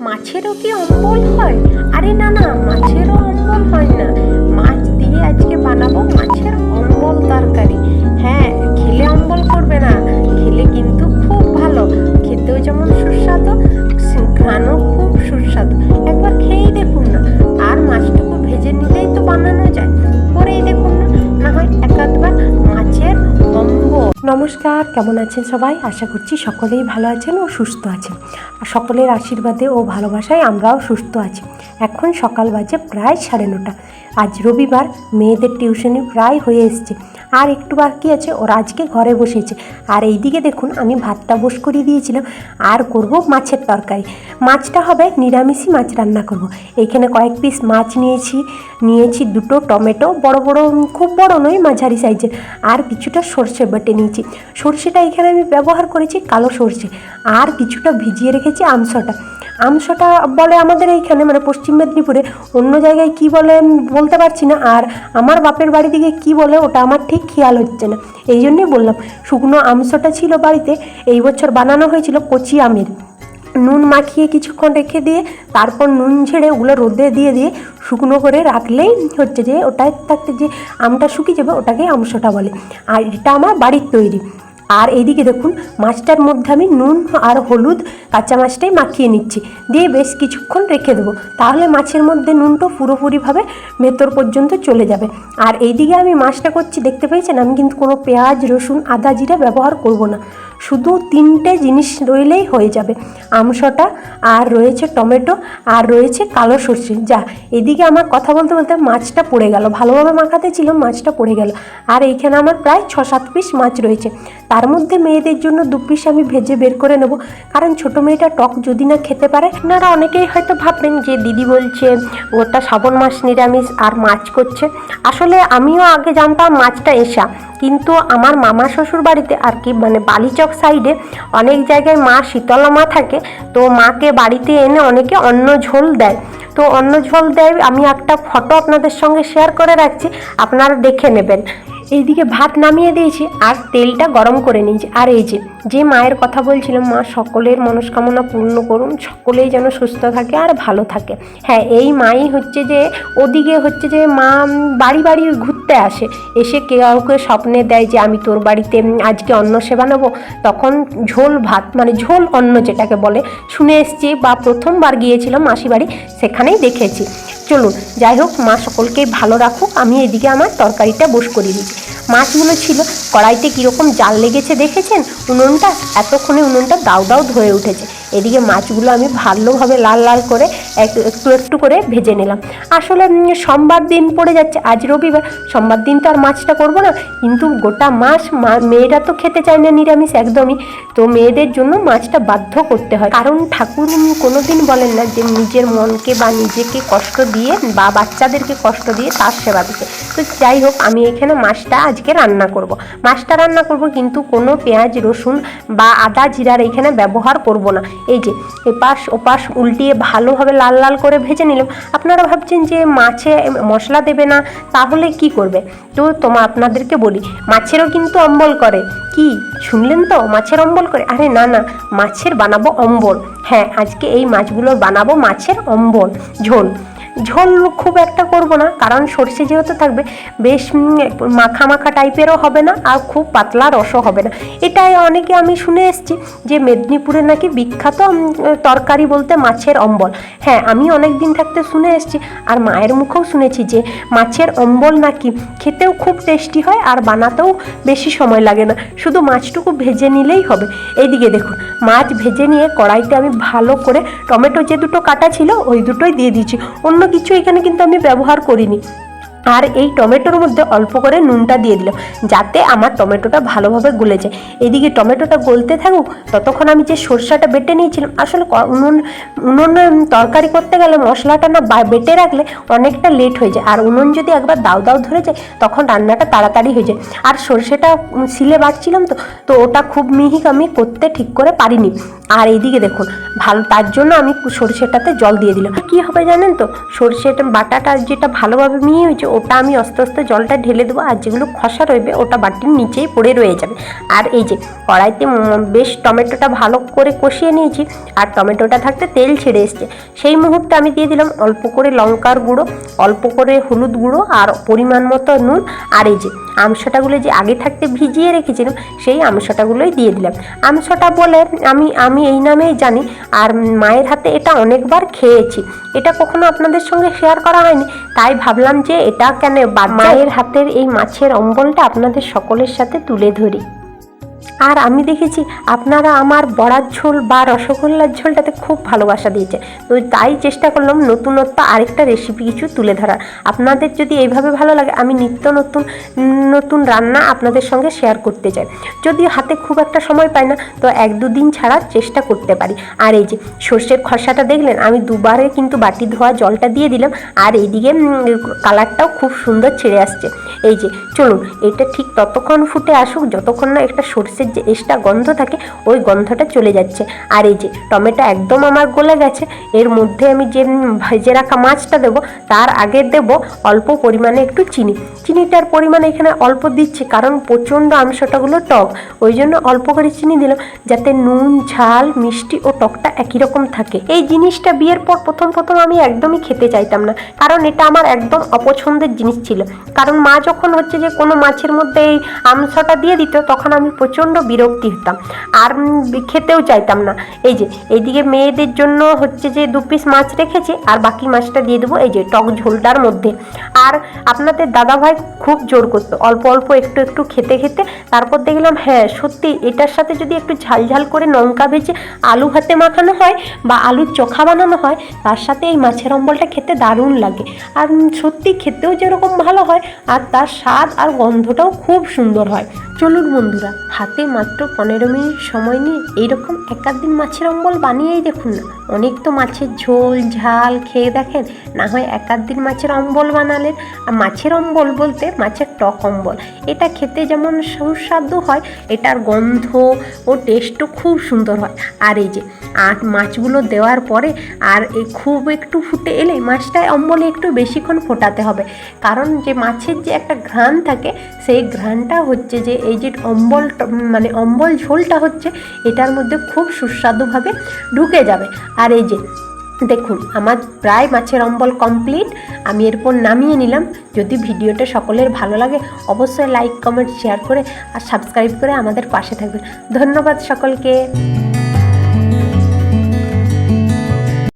মাছেরও কি অম্বল হয়? আরে না না, মাছেরও অম্বল হয় না। মাছ দিয়ে আজকে বানাবো মাছের অম্বল তরকারি। হ্যাঁ খেলে অম্বল করবে না, খেলে কিন্তু খুব ভালো। খেতেও যেমন সুস্বাদু নমস্কার, কেমন আছেন সবাই? আশা করছি সকলেই ভালো আছেন ও সুস্থ আছেন। সকলের আশীর্বাদে ও ভালোবাসায় আমরাও সুস্থ আছি। এখন সকাল বাজে প্রায় সাড়ে নটা। আজ রবিবার, মেয়েদের টিউশনি প্রায় হয়ে এসছে। আর একটু বাকি আছে, ওরা আজকে ঘরে বসেছে। আর এইদিকে দেখুন, আমি ভাতটা বস করিয়ে দিয়েছিলাম। আর করব মাছের তরকারি। মাছটা হবে নিরামিষই মাছ রান্না করব। এইখানে কয়েক পিস মাছ নিয়েছি নিয়েছি দুটো টমেটো, বড় বড়, খুব বড় নয়, মাঝারি সাইজের। আর কিছুটা সর্ষে বেটে নিয়েছি। সর্ষেটা এখানে আমি ব্যবহার করেছি কালো সর্ষে। আর কিছুটা ভিজিয়ে রেখেছি আমসটা। আমসটা বলে আমাদের এইখানে মানে পশ্চিম মেদিনীপুরে, অন্য জায়গায় কি বলে বলতে পারছি না, আর আমার বাপের বাড়ি দিকে কি বলে ওটা আমার ঠিক খেয়াল হচ্ছে না। এই জন্যই বললাম, শুকনো আমসটা ছিল বাড়িতে, এই বছর বানানো হয়েছিল কচি আমের। নুন মাখিয়ে কিছুক্ষণ রেখে দিয়ে, তারপর নুন ঝেড়ে ওগুলো রোদে দিয়ে দিয়ে শুকনো করে রাখলেই হচ্ছে যে, ওটায় থাকতে যে আমটা শুকিয়ে যাবে ওটাকে আমসটা বলে। আর এটা আমার বাড়ির তৈরি। আর এইদিকে দেখুন, মাছটার মধ্যে আমি নুন আর হলুদ কাঁচা মাছটাই মাখিয়ে নিচ্ছি। দিয়ে বেশ কিছুক্ষণ রেখে দেবো। তাহলে মাছের মধ্যে নুনটা পুরোপুরিভাবে ভেতর পর্যন্ত চলে যাবে। আর এইদিকে আমি মাছটা করছি, দেখতে পেয়েছেন? আমি কিন্তু কোনো পেঁয়াজ, রসুন, আদা, জিরা ব্যবহার করব না। শুধু তিনটে জিনিস রইলেই হয়ে যাবে। আমসটা, আর রয়েছে টমেটো, আর রয়েছে কালো সর্ষে। যা, এদিকে আমার কথা বলতে বলতে মাছটা পড়ে গেল। ভালোভাবে মাখাতে ছিল মাছটা পড়ে গেল। আর এইখানে আমার প্রায় ছ সাত পিস মাছ রয়েছে। তার মধ্যে মেয়েদের জন্য দু পিস আমি ভেজে বের করে নেব। কারণ ছোটো মেয়েটা টক যদি না খেতে পারে, আপনারা অনেকেই হয়তো ভাববেন যে দিদি বলছে, ওটা শ্রাবণ মাস নিরামিষ আর মাছ করছে। আসলে আমিও আগে জানতাম মাছটা এসা। কিন্তু আমার মামা শ্বশুর বাড়িতে আর কি মানে বালিচক সাইডে অনেক জায়গায় মা শীতলা মা থাকে, তো মাকে বাড়িতে এনে অনেকে অন্ন ঝোল দেয়। তো অন্ন ঝোল দেয়, আমি একটা ফটো আপনাদের সঙ্গে শেয়ার করে রাখছি, আপনারা দেখে নেবেন। এইদিকে ভাত নামিয়ে দিয়েছি আর তেলটা গরম করে নিয়েছি। আর এই যে যে মায়ের কথা বলছিলাম, মা সকলের মনস্কামনা পূর্ণ করুন, সকলেই যেন সুস্থ থাকে আর ভালো থাকে। হ্যাঁ এই মাই হচ্ছে যে, ওদিকে হচ্ছে যে মা বাড়ি বাড়ি ঘুরতে আসে। এসে কেউ কাউকে স্বপ্নে দেয় যে, আমি তোর বাড়িতে আজকে অন্ন সেবা নেব। তখন ঝোল ভাত মানে ঝোল অন্ন যেটাকে বলে, শুনে এসছি বা প্রথমবার গিয়েছিলাম মাসি বাড়ি, সেখানেই দেখেছি। চলুন যাই হোক মা সকলকেই ভালো রাখুক আমি এদিকে আমার তরকারিটা বোস করে দিচ্ছি। মাছগুলো ছিল। কড়াইতে কীরকম জাল লেগেছে দেখেছেন? উনুনটা, এতক্ষণে উনুনটা দাউ দাউ ধরে উঠেছে। এদিকে মাছগুলো আমি ভালোভাবে লাল লাল করে এক- একটু একটু করে ভেজে নিলাম। আসলে সোমবার দিন পড়ে যাচ্ছে। আজ রবিবার। সোমবার দিন তো আর মাছটা করব না। কিন্তু গোটা মাছ মেয়েরা তো খেতে চায় না, নিরামিষ একদমই। তো মেয়েদের জন্য মাছটা বাধ্য করতে হয়। কারণ ঠাকুর কোনোদিন বলেন না যে নিজের মনকে বা নিজেকে কষ্ট দিয়ে বা বাচ্চাদেরকে কষ্ট দিয়ে তার সেবা দিতে। তো যাই হোক, আমি এখানে মাছটা আজকে রান্না করব। মাছটা রান্না করব কিন্তু কোনো পেঁয়াজ, রসুন বা আদা জিরার এখানে ব্যবহার করব না। এই যে এপাশ ওপাশ উল্টিয়ে ভালোভাবে লাল লাল করে ভেজে নিলাম। আপনারা ভাবছেন যে মাছে মশলা দেবে না, তাহলে কি করবে? তো তোমার আপনাদেরকে বলি, মাছেরও কিন্তু অম্বল করে। কি? শুনলেন তো? মাছের অম্বল করে? আরে না না, মাছের বানাবো অম্বল। হ্যাঁ আজকে এই মাছগুলোর বানাবো মাছের অম্বল। ঝোল। ঝোল খুব একটা করব না, কারণ সর্ষে যেহেতু থাকবে, বেশ মাখা মাখা টাইপেরও হবে না আর খুব পাতলা রসও হবে না। এটাই অনেকে আমি শুনে এসেছি যে মেদিনীপুরে নাকি বিখ্যাত তরকারি বলতে মাছের অম্বল। হ্যাঁ আমি অনেক দিন থাকতে শুনে এসেছি আর মায়ের মুখেও শুনেছি যে মাছের অম্বল নাকি খেতেও খুব টেস্টি হয় আর বানাতেও বেশি সময় লাগে না। শুধু মাছটুকু ভেজে নিলেই হবে। এইদিকে দেখুন, মাছ ভেজে নিয়ে কড়াইতে আমি ভালো করে টমেটো যে দুটো কাটা ছিল, ওই দুটোই দিয়ে দিয়েছি। অন্য কিছু এখানে কিন্তু আমি ব্যবহার করিনি। আর এই টমেটোর মধ্যে অল্প করে নুনটা দিয়ে দিলাম যাতে আমার টমেটোটা ভালোভাবে গলে যায়। এদিকে টমেটোটা গলতে থাকুক ততক্ষণ আমি যে সরষাটা বেটে নিয়েছিলাম আসলে উনুন উনুনে তরকারি করতে গেলে মশলাটা না বেটে রাখলে অনেকটা লেট হয়ে যায়। আর উনুন যদি একবার দাউ দাউ ধরে যায় তখন রান্নাটা তাড়াতাড়ি হয়ে যায়। আর সর্ষেটা উম, শিলে বাটছিলাম তো তো ওটা খুব মিহিক আমি করতে ঠিক করে পারিনি। আর এইদিকে দেখুন ভালো তার জন্য আমি সর্ষেটাতে জল দিয়ে দিলাম। কি হবে জানেন তো সর্ষেটা বাটাটা যেটা ভালোভাবে মিহি হয়েছে ওটা আমি আস্তে আস্তে জলটা ঢেলে দেবো আর যেগুলো খসা রইবে ওটা বাটির নিচেই পড়ে রয়ে যাবে। আর এই যে কড়াইতে বেশ টমেটোটা ভালো করে কষিয়ে নিয়েছি আর টমেটোটা থাকতে তেল ছেড়ে এসছে। সেই মুহূর্তে আমি দিয়ে দিলাম অল্প করে লঙ্কার গুঁড়ো, অল্প করে হলুদ গুঁড়ো আর পরিমাণ মতো নুন। আর এই যে আমসটাগুলো যে আগে থাকতে ভিজিয়ে রেখেছিলাম, সেই আমসাটাগুলোই দিয়ে দিলাম। আমশাটা বলে, আমি আমি এই নামেই জানি, আর মায়ের হাতে এটা অনেকবার খেয়েছি। এটা কখনো আপনাদের সঙ্গে শেয়ার করা হয়নি, তাই ভাবলাম যে এটা কেন মায়ের হাতের এই মাছের অম্বলটা আপনাদের সকলের সাথে তুলে ধরি। আর আমি দেখেছি আপনারা আমার বড়ার ঝোল বা রসগোল্লার ঝোলটাতে খুব ভালোবাসা দিয়েছে। তো তাই চেষ্টা করলাম নতুনত্ব আরেকটা রেসিপি কিছু তুলে ধরার। আপনাদের যদি এইভাবে ভালো লাগে, আমি নিত্য নতুন নতুন রান্না আপনাদের সঙ্গে শেয়ার করতে চাই। যদিও হাতে খুব একটা সময় পাই না, তো এক দুদিন ছাড়া চেষ্টা করতে পারি। আর এই যে সর্ষের খসাটা দেখলেন, আমি দুবারে কিন্তু বাটি ধোয়া জলটা দিয়ে দিলাম, আর এইদিকে কালারটাও খুব সুন্দর ছেড়ে আসছে। এই যে চলুন, এটা ঠিক ততক্ষণ ফুটে আসুক, যতক্ষণ না একটা সর্ষের যে এক্সট্রা গন্ধ থাকে, ওই গন্ধটা চলে যাচ্ছে। আর এই যে টমেটো একদম আমার গলে গেছে, এর মধ্যে আমি যে ভেজে রাখা মাছটা দেবো, তার আগে দেব অল্প পরিমাণে একটু চিনি। চিনিটার পরিমাণ এখানে অল্প দিচ্ছি, কারণ প্রচণ্ড আমসটাগুলো টক। ওই জন্য অল্প করে চিনি দিলাম, যাতে নুন, ঝাল, মিষ্টি ও টকটা একই রকম থাকে। এই জিনিসটা বিয়ের পর প্রথম প্রথম আমি একদমই খেতে চাইতাম না, কারণ এটা আমার একদম অপছন্দের জিনিস ছিল। কারণ মা যখন হচ্ছে যে কোনো মাছের মধ্যে এই আমসটা দিয়ে দিত, তখন আমি প্রচণ্ড বিরক্তি হতাম। আর খেতেও চাইতাম না। এই যে, এইদিকে মেয়েদের জন্য হচ্ছে যে দু পিস মাছ রেখেছি, আর বাকি মাছটা দিয়ে দেবো এই যে টক ঝোলটার মধ্যে। আর আপনাদের দাদাভাই খুব জোর করতো, অল্প অল্প একটু একটু খেতে খেতে। তারপর দেখলাম হ্যাঁ সত্যি এটার সাথে যদি একটু ঝাল ঝাল করে লঙ্কা ভেজে আলু ভাতে মাখানো হয় বা আলুর চোখা বানানো হয়, তার সাথে এই মাছের অম্বলটা খেতে দারুণ লাগে। আর সত্যি খেতেও যেরকম ভালো হয়, আর তার স্বাদ আর গন্ধটাও খুব সুন্দর হয়। চলুন বন্ধুরা, হাতে মাত্র পনেরো মিনিট সময় নিয়ে এইরকম দিন মাছের অম্বল বানিয়েই দেখুন না। অনেক তো মাছের ঝোল, ঝাল খেয়ে দেখেন, না হয় দিন মাছের অম্বল বানালেন। আর মাছের অম্বল বলতে মাছের টক অম্বল। এটা খেতে যেমন সুস্বাদু হয়, এটার গন্ধ ও টেস্টও খুব সুন্দর হয়। আর এই যে আর মাছগুলো দেওয়ার পরে আর এই খুব একটু ফুটে এলে মাছটায় অম্বলে একটু বেশিক্ষণ ফোটাতে হবে। কারণ যে মাছের যে একটা ঘ্রাণ থাকে, সেই ঘ্রাণটা হচ্ছে যে এই যে অম্বল মানে অম্বল ঝোলটা হচ্ছে, এটার মধ্যে খুব সুস্বাদুভাবে ঢুকে যাবে। আর এই যে, দেখুন, আমার প্রায় মাছের অম্বল কমপ্লিট, আমি এরপর নামিয়ে নিলাম। যদি ভিডিওটা সকলের ভালো লাগে, অবশ্যই লাইক, কমেন্ট, শেয়ার করে আর সাবস্ক্রাইব করে আমাদের পাশে থাকবেন। ধন্যবাদ সকলকে।